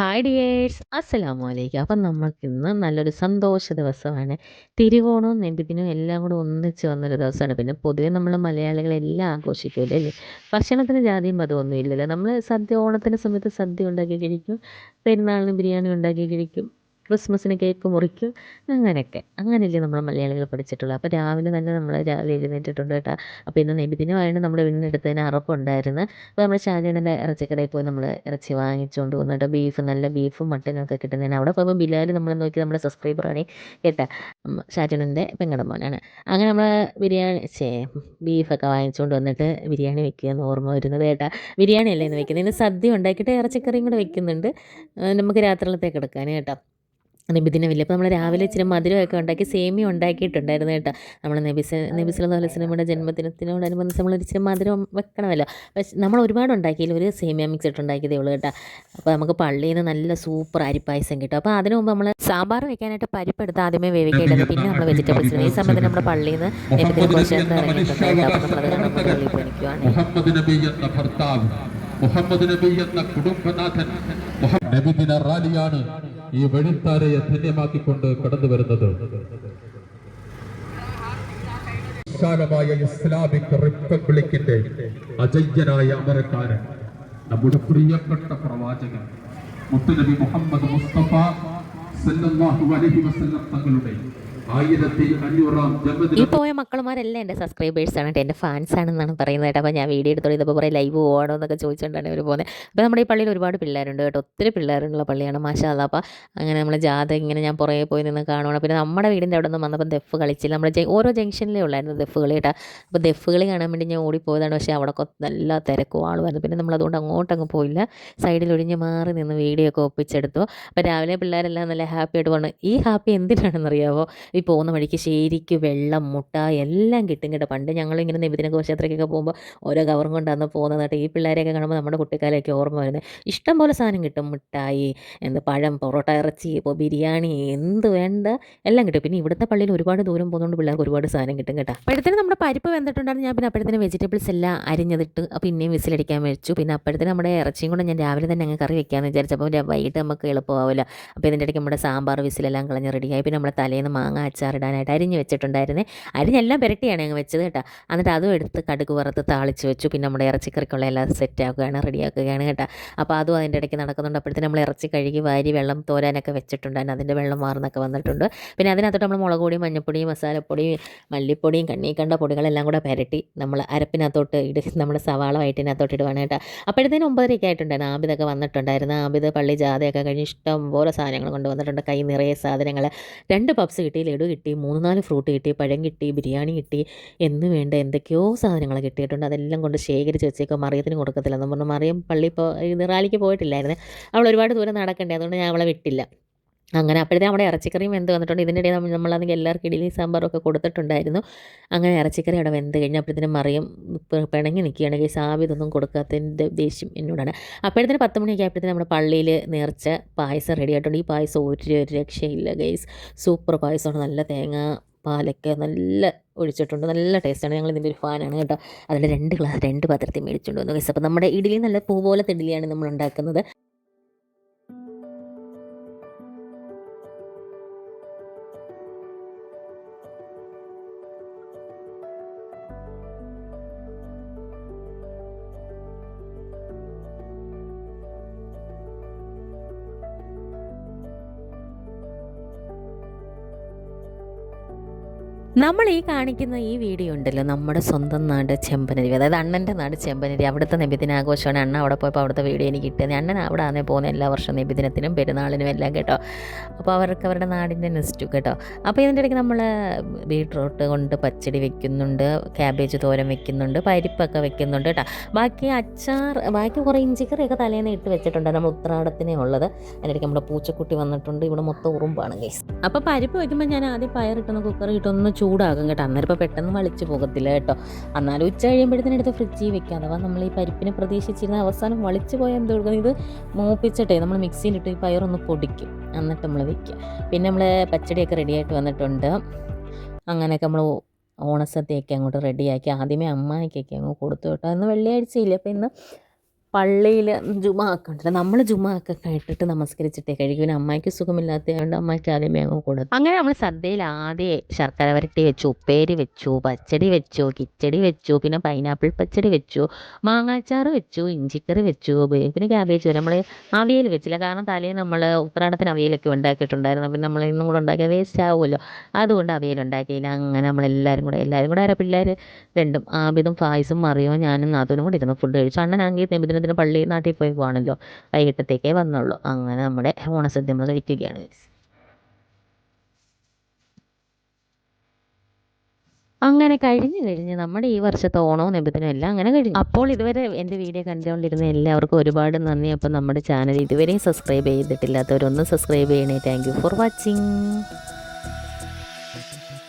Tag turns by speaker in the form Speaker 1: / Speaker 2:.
Speaker 1: Hi dears അസ്സലാമു അലൈക്കും അപ്പം നമുക്കിന്ന് നല്ലൊരു സന്തോഷ ദിവസമാണ്. തിരുവോണവും നെബിദിനും എല്ലാം കൂടെ ഒന്നിച്ച് വന്നൊരു ദിവസമാണ്. പിന്നെ പൊതുവെ നമ്മൾ മലയാളികളെല്ലാം ആഘോഷിക്കുമല്ലോ അല്ലേ? ഭക്ഷണത്തിന് ജാതിയും മതമൊന്നും ഇല്ലല്ലോ നമ്മൾ സദ്യ ഓണത്തിന്റെ സമയത്ത് സദ്യ ഉണ്ടാക്കി കഴിക്കും. പെരുന്നാളിന് ബിരിയാണി ഉണ്ടാക്കി കഴിക്കും. ക്രിസ്മസിന് കേക്ക് മുറിക്കും അങ്ങനെയൊക്കെ. അങ്ങനെയല്ലേ നമ്മൾ മലയാളികൾ പഠിച്ചിട്ടുള്ളത് അപ്പോൾ രാവിലെ തന്നെ നമ്മൾ രാവിലെ എഴുന്നേറ്റിട്ടുണ്ട് കേട്ടോ. അപ്പോൾ ഇന്ന് നബിദിനമായിട്ട് നമ്മുടെ വീടിനടുത്തതിന് അറപ്പുണ്ടായിരുന്നു അപ്പോൾ നമ്മൾ ഷാജേണന്റെ ഇറച്ചിക്കടയിൽ പോയി നമ്മൾ ഇറച്ചി വാങ്ങിച്ചുകൊണ്ട് വന്നിട്ട് ബീഫ് നല്ല ബീഫും മട്ടനും ഒക്കെ കിട്ടുന്നതിന്. അവിടെ പോയപ്പോൾ ബിലാൽ നമ്മൾ നോക്കി നമ്മുടെ സബ്സ്ക്രൈബറാണ് കേട്ടാ? ഷാജേണന്റെ പെങ്ങളുടെ മോനാണ്. അങ്ങനെ നമ്മൾ ബിരിയാണി ചേ ബീഫൊക്കെ വാങ്ങിച്ചുകൊണ്ട് വന്നിട്ട് ബിരിയാണി വെക്കുക എന്ന് ഓർമ്മ വരുന്നത് കേട്ടാ. ബിരിയാണി അല്ലേ ഇന്ന് വെക്കുന്നത് ഇന്ന് സദ്യ ഉണ്ടാക്കിയിട്ട് ഇറച്ചിക്കറിയും കൂടെ വെക്കുന്നുണ്ട്. നമുക്ക് രാത്രിയിലത്തേക്ക് എടുക്കാൻ കേട്ടോ. നബിദിന വലിയ അപ്പോൾ നമ്മൾ രാവിലെ ഇച്ചിരി മധുരമൊക്കെ ഉണ്ടാക്കി സേമിയ ഉണ്ടാക്കിയിട്ടുണ്ടായിരുന്നു കേട്ടോ. നമ്മൾ നബിസ് നബിസ്ലാ നമ്മുടെ ജന്മദിനത്തിനോടനുബന്ധിച്ച് നമ്മൾ ഇച്ചിരി മധുരം വെക്കണമല്ലോ. പക്ഷെ നമ്മൾ ഒരുപാട് ഉണ്ടാക്കിയില്ല ഒരു സേമിയ മിക്സ് ഇട്ട് ഉണ്ടാക്കിയതേ ഉള്ളൂ കേട്ടോ. അപ്പോൾ നമുക്ക് പള്ളിയിൽ നിന്ന് നല്ല സൂപ്പർ അരിപ്പായസം കിട്ടും. അപ്പോൾ അതിനു മുമ്പ് നമ്മൾ സാമ്പാർ വെക്കാനായിട്ട് പരിപ്പെടുത്ത് ആദ്യമേ വേവിക്കേണ്ടത്. പിന്നെ നമ്മൾ വെജിറ്റബിൾസ് ഈ സമയത്ത് നമ്മുടെ പള്ളിയിൽ നിന്ന് നബിദിനെ നേരം കേട്ടോ. അപ്പോൾ നമ്മളത് പള്ളിയിൽ
Speaker 2: നബി ഭർത്താവ് മുഹമ്മദ് നബി എന്ന കുടുംബനാഥൻ മുഹ- നബിദിന റാലിയാണ് ഈ വെളിത്താരയെ ധന്യമാക്കിക്കൊണ്ട് കടന്നു വരുന്നത്. വിശാലമായ ഇസ്ലാമിക് റിപ്പബ്ലിക്കിന്റെ അജയ്യനായ അമരക്കാരൻ നമ്മുടെ പ്രിയപ്പെട്ട പ്രവാചകൻ മുത്തുനബി മുഹമ്മദ് മുസ്തഫ സല്ലല്ലാഹു അലൈഹി വസല്ലം തങ്ങളുടെ
Speaker 1: ഈ പോയ മക്കളുമാരെല്ലാം എന്റെ സബ്സ്ക്രൈബേഴ്സ് ആണ്. എന്റെ ഫാൻസ് ആണെന്നാണ് പറയുന്നത് കേട്ടോ. അപ്പോൾ ഞാൻ വീഡിയോ എടുത്തോളൂ ഇതിപ്പോൾ ലൈവ് പോകണോ എന്നൊക്കെ ചോദിച്ചുകൊണ്ടാണ് ഇവർ പോകുന്നത് അപ്പോൾ നമ്മുടെ ഈ പള്ളിയിൽ ഒരുപാട് പിള്ളേരുണ്ട് കേട്ടോ. ഒത്തിരി പിള്ളേരുള്ള പള്ളിയാണ് മാഷാല്ല അപ്പോൾ അങ്ങനെ നമ്മൾ ജാഥ ഇങ്ങനെ ഞാൻ പുറകെ പോയി നിന്ന് കാണുകയാണ് പിന്നെ നമ്മുടെ വീടിന്റെ അവിടെ നിന്ന് വന്നപ്പോൾ ദഫ് കളിച്ചില്ല. നമ്മുടെ ഓരോ ജംഗ്ഷനിലേ ഉള്ളായിരുന്നു ദഫ് കളി കേട്ടോ. അപ്പോൾ ദഫ് കളി കാണാൻ വേണ്ടി ഞാൻ ഓടിപ്പോയതാണ്. പക്ഷേ അവിടെ നല്ല തിരക്കും ആളുമായിരുന്നു. പിന്നെ നമ്മൾ അതുകൊണ്ട് അങ്ങോട്ടങ്ങ് പോയില്ല. സൈഡിൽ ഒഴിഞ്ഞ് മാറി നിന്ന് വീഡിയോ ഒക്കെ ഒപ്പിച്ചെടുത്തു. അപ്പോൾ രാവിലെ പിള്ളേരെല്ലാം നല്ല ഹാപ്പി ആയിട്ട് പറഞ്ഞു ഈ ഹാപ്പി എന്തിനാണെന്നറിയാവോ? ഈ പോകുന്ന വഴിക്ക് ശരിക്ക് വെള്ളം മുട്ട എല്ലാം കിട്ടും കേട്ടോ. പണ്ട് ഞങ്ങളിങ്ങനെ നിബിദിന ഘോഷയാത്രയ്ക്കൊക്കെ പോകുമ്പോൾ ഓരോ കവറും കൊണ്ടാണ് പോകുന്നത് കേട്ടോ ഈ പിള്ളേരെയൊക്കെ കാണുമ്പോൾ നമ്മുടെ കുട്ടിക്കാലമൊക്കെ ഓർമ്മ വരുന്നത്. ഇഷ്ടം പോലെ സാധനം കിട്ടും. മുട്ടായി എന്ത് പഴം പൊറോട്ട ഇറച്ചി ഇപ്പോൾ ബിരിയാണി എന്ത് വേണ്ട എല്ലാം കിട്ടും. പിന്നെ ഇവിടുത്തെ പള്ളിയിൽ ഒരുപാട് ദൂരം പോകുന്നതുകൊണ്ട് പിള്ളേർക്ക് ഒരുപാട് സാധനം കിട്ടും കേട്ടോ. അപ്പോഴത്തേന് നമ്മുടെ പരിപ്പ് വെന്തിട്ടുണ്ടായിരുന്നു. ഞാൻ പിന്നെ അപ്പോഴത്തേന് വെജിറ്റബിൾസ് എല്ലാം അരിഞ്ഞതിട്ട് പിന്നെയും വിസിലടിക്കാൻ വെച്ചു. പിന്നെ അപ്പോഴത്തേന് നമ്മുടെ ഇറച്ചിയും കൂടെ ഞാൻ രാവിലെ തന്നെ അങ്ങ് കറി വെക്കാമെന്ന് വിചാരിച്ചപ്പോൾ വൈകിട്ട് നമുക്ക് എളുപ്പമാവില്ല അപ്പോൾ ഇതിന്റെ ഇടയ്ക്ക് നമ്മുടെ സാമ്പാർ വിസിലെല്ലാം കളഞ്ഞ് റെഡിയായി പിന്നെ നമ്മുടെ തലേന്ന് മാങ്ങ അച്ചാറിടാനായിട്ട് അരിഞ്ഞ് വെച്ചിട്ടുണ്ടായിരുന്നേ. അരിഞ്ഞെല്ലാം പുരട്ടിയാണ് ഞങ്ങൾ വെച്ചത് കേട്ടോ. എന്നിട്ട് അതും എടുത്ത് കടുക് വറുത്ത് താളിച്ച് വെച്ചു. പിന്നെ നമ്മുടെ ഇറച്ചിക്കറിക്കുള്ള എല്ലാം സെറ്റ് ആക്കുകയാണ് റെഡിയാക്കുകയാണ് കേട്ടോ. അപ്പോൾ അതും അതിന്റെ ഇടയ്ക്ക് നടക്കുന്നുണ്ട്. അപ്പോഴത്തേനും നമ്മൾ ഇറച്ചി കഴുകി വാരി വെള്ളം തോരാനൊക്കെ വെച്ചിട്ടുണ്ടായിരുന്നു. അതിന്റെ വെള്ളം മാറുന്നൊക്കെ വന്നിട്ടുണ്ട്. പിന്നെ അതിനകത്തോട്ട് നമ്മൾ മുളക് മഞ്ഞപ്പൊടിയും മസാലപ്പൊടിയും മല്ലിപ്പൊടിയും കണ്ണീക്കണ്ട കണ്ട പൊടികളെല്ലാം കൂടെ പുരട്ടി നമ്മൾ അരപ്പിനകത്തോട്ട് ഇട് നമ്മുടെ സവാള വയറ്റിനകത്തോട്ട് ഇടുവാണ് കേട്ടോ. അപ്പോഴത്തേനും ഒമ്പതരയൊക്കെ ആയിട്ടുണ്ടായിരുന്നു. ആബിദൊക്കെ വന്നിട്ടുണ്ടായിരുന്നു. ആബിദ് പള്ളി ജാഥയൊക്കെ കഴിഞ്ഞ് ഇഷ്ടം പോലെ സാധനങ്ങൾ കൊണ്ടുവന്നിട്ടുണ്ട്. കൈ നിറയെ സാധനങ്ങൾ. രണ്ട് പപ്സ് കിട്ടി ലഡു കിട്ടി മൂന്ന് നാല് ഫ്രൂട്ട് കിട്ടി പഴം കിട്ടി ബിരിയാണി കിട്ടി എന്ന് വേണ്ട എന്തൊക്കെയോ സാധനങ്ങൾ കിട്ടിയിട്ടുണ്ട്. അതെല്ലാം കൊണ്ട് ശേഖരിച്ച് വെച്ചേക്കോ. മറിയത്തിന് കൊടുക്കത്തില്ല. എന്ന് പറഞ്ഞു മറിയം പള്ളി ഇപ്പോൾ ഇത് റാലിക്ക് പോയിട്ടില്ലായിരുന്നു. അവൾ ഒരുപാട് ദൂരം നടക്കണ്ടേ. അതുകൊണ്ട് ഞാൻ അവളെ വിട്ടില്ല. അങ്ങനെ അപ്പോഴത്തെ നമ്മുടെ ഇറച്ചിക്കറിയും വെന്ത് വന്നിട്ടുണ്ട്. നമ്മൾ നമ്മളാണെങ്കിൽ എല്ലാവർക്കും ഇഡലി സാമ്പാറും ഒക്കെ കൊടുത്തിട്ടുണ്ടായിരുന്നു. അങ്ങനെ ഇറച്ചിക്കറി അവിടെ വെന്ത് കഴിഞ്ഞപ്പോഴത്തേനും മറിയം മറിയും പിണങ്ങി നിൽക്കുകയാണെങ്കിൽ സാബിതൊന്നും കൊടുക്കാത്തതിന്റെ ദേഷ്യം എന്നോടാണ്. അപ്പോഴത്തേന് പത്ത് മണിയൊക്കെ ആയപ്പോഴത്തേനും നമ്മുടെ പള്ളിയിൽ നേർച്ച പായസം റെഡി ആയിട്ടുണ്ട്. ഈ പായസം ഒരു രക്ഷയില്ല ഗൈസ് സൂപ്പർ പായസമാണ്. നല്ല തേങ്ങ പാലൊക്കെ നല്ല ഒഴിച്ചിട്ടുണ്ട്. നല്ല ടേസ്റ്റാണ് ഞങ്ങൾ ഇതിന്റെ ഒരു ഫാനാണ് കേട്ടോ. അതിന്റെ രണ്ട് ഗ്ലാസ് രണ്ട് പാത്രത്തിൽ മേടിച്ചുകൊണ്ട് വന്നു ഗൈസ് അപ്പോൾ നമ്മുടെ ഇഡലി നല്ല പൂ പോലത്തെ ഇഡലിയാണ് നമ്മൾ ഉണ്ടാക്കുന്നത്. നമ്മൾ ഈ കാണിക്കുന്ന ഈ വീഡിയോ ഉണ്ടല്ലോ നമ്മുടെ സ്വന്തം നാട് ചെമ്പനരി. അതായത് അണ്ണന്റെ നാട് ചെമ്പനരി. അവിടുത്തെ നബിദിനാഘോഷമാണ്. അണ്ണ അവിടെ പോയപ്പോൾ അവിടുത്തെ വീഡിയോ എനിക്ക് കിട്ടിയത്. അണ്ണൻ അവിടെ ആണേ പോകുന്ന എല്ലാ വർഷവും നബിദിനത്തിനും പെരുന്നാളിനും എല്ലാം കേട്ടോ. അപ്പോൾ അവർക്ക് അവരുടെ നാടിന്റെ നെസ്റ്റു കേട്ടോ. അപ്പോൾ ഇതിന്റെ ഇടയ്ക്ക് നമ്മൾ ബീട്രൂട്ട് കൊണ്ട് പച്ചടി വെക്കുന്നുണ്ട് ക്യാബേജ് തോരൻ വെക്കുന്നുണ്ട് പരിപ്പൊക്കെ വെക്കുന്നുണ്ട് കേട്ടോ. ബാക്കി അച്ചാർ ബാക്കി കുറേ ഇഞ്ചിക്കറിയൊക്കെ തലേന്ന് ഇട്ട് വെച്ചിട്ടുണ്ട്. നമ്മൾ ഉത്രാടത്തിനേ ഉള്ളത്. അതിനിടയ്ക്ക് നമ്മുടെ പൂച്ചക്കുട്ടി വന്നിട്ടുണ്ട്. ഇവിടെ മൊത്തം ഉറുമ്പാണ് കേസ് അപ്പോൾ പരിപ്പ് വയ്ക്കുമ്പോൾ ഞാൻ ആദ്യം പയറിട്ടൊന്ന് കുക്കർ ഇട്ടൊന്ന് ചൂടാകും കേട്ടോ. അന്നേരം ഇപ്പോൾ പെട്ടെന്ന് വളിച്ച് പോകത്തില്ല കേട്ടോ. എന്നാലും ഉച്ച കഴിയുമ്പോഴത്തേനും എടുത്ത് ഫ്രിഡ്ജിൽ വെക്കാം. അഥവാ നമ്മൾ ഈ പരിപ്പിനെ പ്രതീക്ഷിച്ചിരുന്ന അവസാനം വളിച്ച് പോയാൽ എന്ത് കൊടുക്കുന്നത് ഇത് മൂപ്പിച്ചിട്ടേ നമ്മൾ മിക്സിയിലിട്ട് ഈ പയറൊന്ന് പൊടിക്കും. എന്നിട്ട് നമ്മൾ വെക്കുക പിന്നെ നമ്മൾ പച്ചടിയൊക്കെ റെഡിയായിട്ട് വന്നിട്ടുണ്ട്. അങ്ങനെയൊക്കെ നമ്മൾ ഓണസദ്യയൊക്കെ അങ്ങോട്ട് റെഡിയാക്കി ആദ്യമേ അമ്മായിക്കൊക്കെ അങ്ങ് കൊടുത്തു കേട്ടോ. ഇന്ന് വെള്ളിയാഴ്ചയില്ല? അപ്പോൾ ഇന്ന് പള്ളിയിൽ ജുമാക്കണ്ടല്ലോ നമ്മൾ ജുമാക്കൊക്കെ കേട്ടിട്ട് നമസ്കരിച്ചിട്ടേ കഴിക്കും. പിന്നെ അമ്മയ്ക്ക് സുഖമില്ലാത്തതുകൊണ്ട് അമ്മയ്ക്ക് ആദ്യമേ അങ്ങ് കൊടുത്തു അങ്ങനെ നമ്മൾ സദ്യയിൽ ആദ്യം ശർക്കര വരട്ടി വെച്ചു ഉപ്പേരി വെച്ചു പച്ചടി വെച്ചു കിച്ചടി വെച്ചു പിന്നെ പൈനാപ്പിൾ പച്ചടി വെച്ചു മാങ്ങാച്ചാറ് വെച്ചു ഇഞ്ചിക്കറി വെച്ചു പിന്നെ ക്യാബേജ് വരെ നമ്മൾ അവിയൽ വെച്ചില്ല. കാരണം തലേന്ന് നമ്മൾ ഉത്രാടത്തിന് അവിയലൊക്കെ ഉണ്ടാക്കിയിട്ടുണ്ടായിരുന്നു. പിന്നെ നമ്മൾ ഇന്നും കൂടെ ഉണ്ടാക്കിയാൽ വേസ്റ്റ് ആവുമല്ലോ. അതുകൊണ്ട് അവിയൽ ഉണ്ടാക്കിയില്ല. അങ്ങനെ നമ്മളെല്ലാവരും കൂടെ എല്ലാവരും കൂടെ ആരാ പിള്ളേർ രണ്ടും ആബിദും ഫായിസും മറിയോ ഞാനും നാത്തൂനും കൂടി ഇരുന്ന് ഫുഡ് കഴിച്ചു. അണ്ണനാണെങ്കിൽ നബിദിനത്തിന് പള്ളി നാട്ടിൽ പോയി പോകണമല്ലോ വൈകിട്ടത്തേക്കേ വന്നുള്ളൂ. അങ്ങനെ നമ്മുടെ ഓണസദ്യ നമ്മൾ കഴിക്കുകയാണ്. അങ്ങനെ കഴിഞ്ഞു കഴിഞ്ഞ് നമ്മുടെ ഈ വർഷത്തെ ഓണവും നബിദിനും എല്ലാം അങ്ങനെ കഴിഞ്ഞു. അപ്പോൾ ഇതുവരെ എന്റെ വീഡിയോ കണ്ടുകൊണ്ടിരുന്ന എല്ലാവർക്കും ഒരുപാട് നന്ദി. അപ്പോൾ നമ്മുടെ ചാനൽ ഇതുവരെയും സബ്സ്ക്രൈബ് ചെയ്തിട്ടില്ലാത്തവരൊന്ന് സബ്സ്ക്രൈബ് ചെയ്യണേ. Thank you for watching